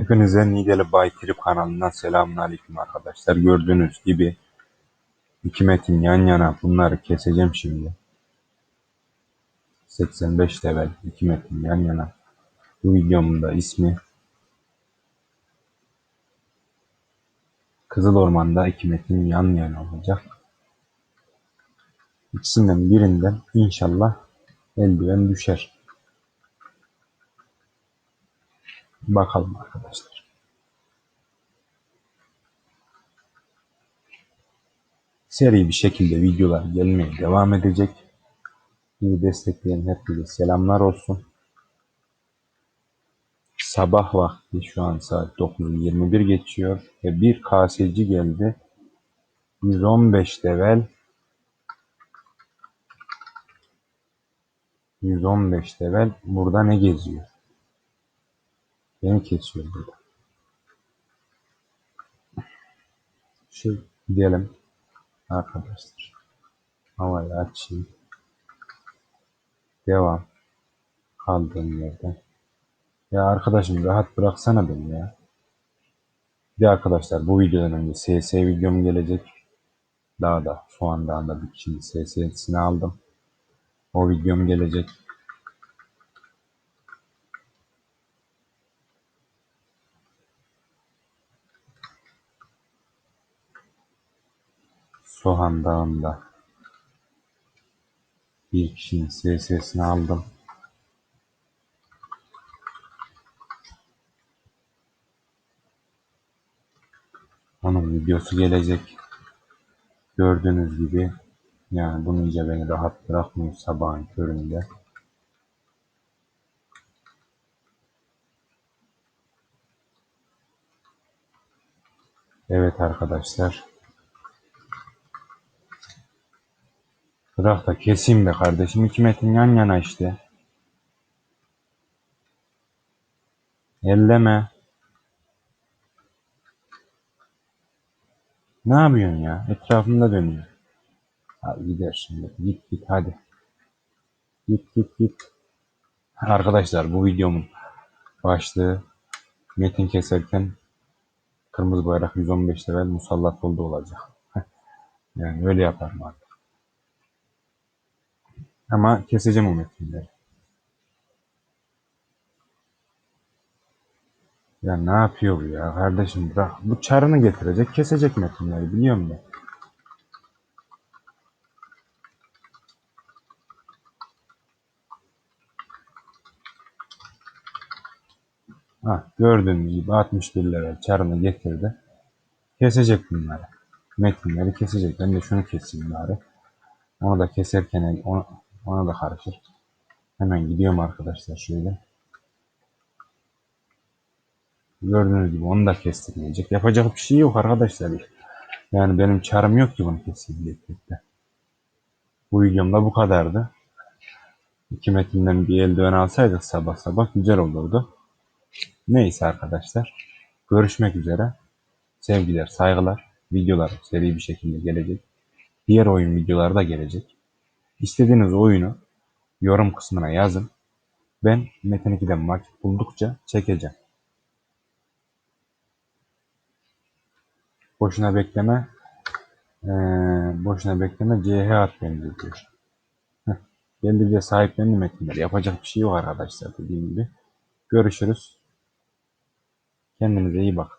Hepinize Nideli Bay Trip kanalından selamünaleyküm arkadaşlar. Gördüğünüz gibi iki metin yan yana bunları keseceğim şimdi. 85 level iki metin yan yana. Bu videomun da ismi Kızıl Orman'da iki metin yan yana olacak. İkisinden birinden inşallah eldiven düşer. Bakalım arkadaşlar. Seri bir şekilde videolar gelmeye devam edecek. Bizi destekleyen hepinize selamlar olsun. Sabah vakti şu an saat 9.21 geçiyor ve bir kaseci geldi. 115 level 115 level burada ne geziyor? Beni kesiyor burada. Şey gidelim arkadaşlar. Havayı açayım. Devam. Kaldığım yerden. Ya arkadaşım rahat bıraksana beni ya. Bir arkadaşlar bu videodan önce SS videom gelecek. Daha da Soğan Dağı'nda bir kişinin SS'sini aldım. O videom gelecek. Soğan Dağı'nda bir kişinin SS'sini aldım. Onun videosu gelecek. Gördüğünüz gibi yani bunu iyice beni rahat bırakmıyor sabahın köründe. Evet arkadaşlar. Bırak da keseyim be kardeşim. İki metin yan yana işte. Elleme. Ne yapıyorsun ya? Etrafında dönüyor. Hadi gider şimdi. Git git hadi. Git git git. Arkadaşlar bu videomun başlığı metin keserken kırmızı bayrak 115 level musallat oldu olacak. yani öyle yaparım artık. Ama keseceğim o metinleri. Ya ne yapıyor bu ya kardeşim bırak. Bu çarını getirecek kesecek metinleri biliyor musun? Ha, gördüğünüz gibi 61 lira çarını getirdi. Kesecek bunları. Metinleri kesecek. Ben de şunu keseyim bari. Onu da keserken ona, ona da karışır. Hemen gidiyorum arkadaşlar şöyle. Gördüğünüz gibi onu da kestirmeyecek. Yapacak bir şey yok arkadaşlar. Yani benim çarım yok ki bunu diye. Bu videomda bu kadardı. İki metinden bir eldiven alsaydık sabah sabah güzel olurdu. Neyse arkadaşlar. Görüşmek üzere. Sevgiler, saygılar. Videolar seri bir şekilde gelecek. Diğer oyun videoları da gelecek. İstediğiniz oyunu yorum kısmına yazın. Ben Metin 2'den vakit buldukça çekeceğim. Boşuna bekleme. Ee, boşuna bekleme CH beni diyor. Geldikçe sahiplendim metinler. Yapacak bir şey yok arkadaşlar dediğim gibi. Görüşürüz. Kendinize iyi bakın.